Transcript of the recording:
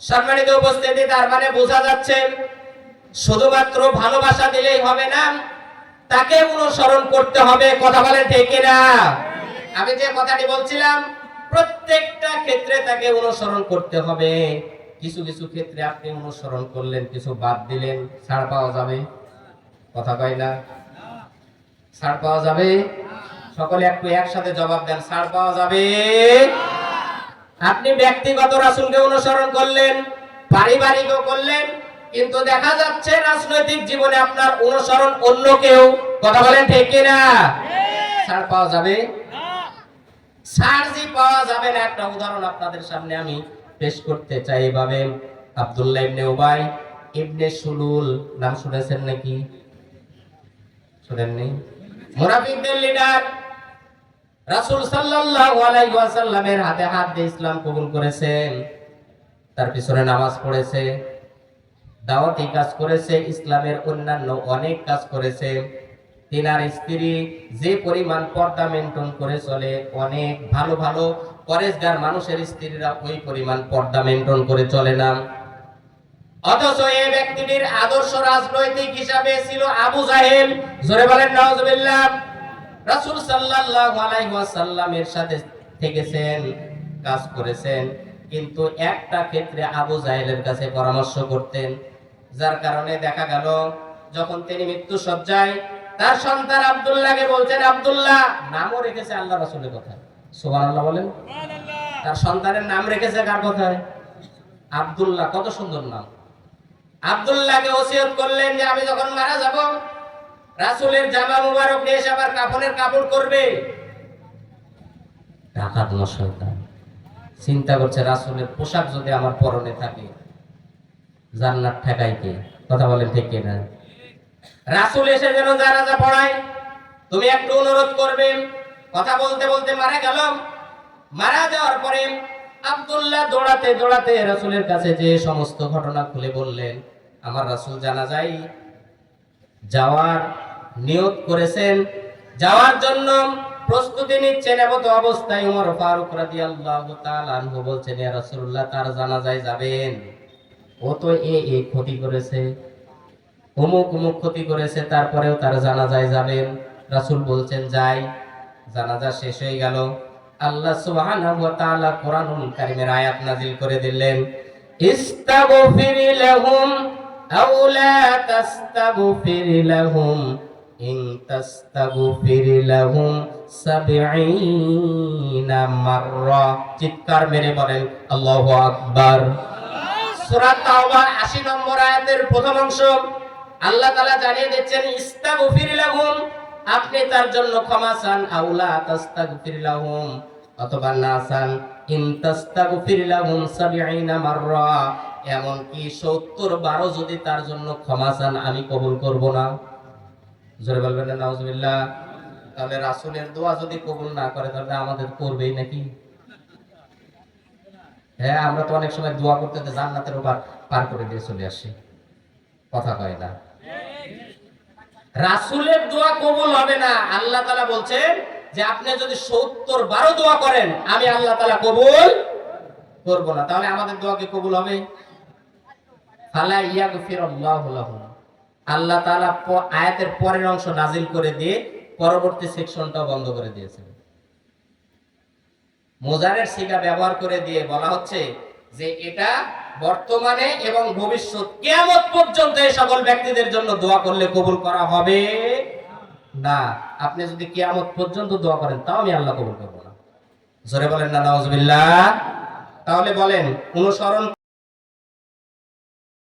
সম্মানিত উপস্থিতি, তার মানে বোঝা যাচ্ছে শুধুমাত্র ভালোবাসা দিলেই হবে না, তাকে অনুসরণ করতে হবে, কথা বলেন ঠিক কিনা? আমি যে কথাটি বলছিলাম, প্রত্যেকটা ক্ষেত্রে তাকে অনুসরণ করতে হবে। কিছু কিছু ক্ষেত্রে আপনি অনুসরণ করলেন, কিছু বাদ দিলেন, ছাড় পাওয়া যাবে? কথা কয় না। ছাড় পাওয়া যাবে? সকলে একটু একসাথে জবাব দেন, ছাড় পাওয়া যাবে? আপনি ব্যক্তিগত রাসূলকে অনুসরণ করলেন পারিবারিকও করলেন কিন্তু দেখা যাচ্ছে রাজনৈতিক জীবনে আপনার অনুসরণ অন্য কেউ। কথা বলেন ঠিক কিনা? ছাড় পাওয়া যাবে? ছাড় যে পাওয়া যাবে না। একটা উদাহরণ আপনাদের সামনে আমি পেশ করতে চাই এভাবে। আব্দুল্লাহ ইবনে উবাই ইবনে সুলুল নাম শুনেছেন নাকি? শুনেননি? মুনাফিকদের লিডার রাসূল সাল্লাল্লাহু আলাইহি ওয়াসাল্লামের হাতে হাত দিয়ে ইসলাম কবুল করেছেন, তার পিছনে নামাজ পড়েছে, দাওয়াতি কাজ করেছে, ইসলামের অন্যান্য অনেক কাজ করেছে। তিনার স্ত্রী যে পরিমাণ পর্দা মেনটেন করে চলে, অনেক ভালো ভালো পরেশগার মানুষের স্ত্রীরা ওই পরিমাণ পর্দা মেনটেন করে চলে না। অথচ এই ব্যক্তিটির আদর্শ রাজনৈতিক হিসাবে ছিল আবু জাহেল। জোরে বলেন, নাউজুবিল্লাহ। রাসূল সাল্লাল্লাহু আলাইহি ওয়াসাল্লামের সাথে থেকেছেন কাজ করেছেন কিন্তু একটা ক্ষেত্রে আবু জাহেলের কাছে পরামর্শ করতেন যার কারণে দেখা গেল যখন তিনি মৃত্যু সজ্জায় তার সন্তান আব্দুল্লাহকে বলছেন আব্দুল্লাহ নামও রেখেছে আল্লাহ রাসূলের কথা সুবহানাল্লাহ বলেন। তার সন্তানের নাম রেখেছে কার কথায়? আব্দুল্লাহ কত সুন্দর নাম। আব্দুল্লাহকে ওসিয়ত করলেন যে আমি যখন মারা যাব রাসূলের জামা মুবারক নিয়ে এসে আবার কাফনের কাপড় করবে। ডাকাত শয়তান। চিন্তা করছে রাসূলের পোশাক যদি আমার পরনে থাকে। জান্নাত ঠেকাই কে? কথা বলেন ঠিক কিনা? রাসূল এসে যেন জানাজা পড়ায়, তুমি একটু অনুরোধ করবে। কথা বলতে বলতে মারা গেল মারা যাওয়ার পরে আব্দুল্লাহ দৌড়াতে দৌড়াতে রাসুলের কাছে যে সমস্ত ঘটনা খুলে বললেন, আমার রাসুল জানা যায় যাওয়ার নিয়োগ করেছেন। যাওয়ার জন্য প্রস্তুতি নিচ্ছেন এমত অবস্থায় উমর ফারুক রাদিয়াল্লাহু তাআলা আনহু বলছেন, ইয়া রাসূলুল্লাহ তার জানাজায় যাবেন? ও তো এ এ ক্ষতি করেছে। অমুক অমুক ক্ষতি করেছে, তারপরেও তার জানাজায় যাবেন। রাসূল বলছেন, যাই, জানাজা শেষ হয়ে গেল। আল্লাহ সুবহানাহু ওয়া তাআলা কোরআনুল কারীমের আয়াত নাযিল করে দিলেন, ইস্তাগফির লাহুম আও লা তাস্তাগফির লাহুম ইন তাস্তাগফির লাহুম 70 মাররা চিৎকার মেরে বলেন, আল্লাহু আকবার। সূরা তাওবা 80 নম্বর আয়াতের প্রথম অংশ, আল্লাহ তাআলা জানিয়ে দিচ্ছেন, ইস্তাগফির লাহুম আপনি তার জন্য ক্ষমা চান। আউলা তাস্তাগফির লাহুম অথবা না চান। ইন তাস্তাগফির লাহুম 70 মাররা এমন কি 70 বারো যদি তার জন্য ক্ষমা চান, আমি কবুল করব না। জোরে বলবেন না তাহলে রাসূলের দোয়া যদি কবুল না করে, তাহলে আমাদের করবেই নাকি? হ্যাঁ আমরা তো অনেক সময় দোয়া করতে জান্নাতের উপর পার করে দিয়ে চলে আসি। কথা কয় না। রাসুলের দোয়া কবুল হবে না। আল্লাহ তালা বলছেন যে আপনি যদি 70 বারো দোয়া করেন, আমি আল্লাহ তালা কবুল করব না। তাহলে আমাদের দোয়া কি কবুল হবে? ফালা আল্লাহ আয়াতের পরের অংশ নাজিল করে দিয়ে পরবর্তী সেকশনটা বন্ধ করে দিয়েছেন। মোজারের ব্যবহার করে দিয়ে বলা হচ্ছে যে এটা বর্তমানে এবং ভবিষ্যৎ পর্যন্ত এই সকল ব্যক্তিদের জন্য দোয়া করলে কবুল করা হবে না। আপনি যদি কেয়ামত পর্যন্ত দোয়া করেন, তাও আমি আল্লাহ কবুল করব না। জোরে বলেন না নওয়াজবিল্লাহ তাহলে বলেন, অনুসরণ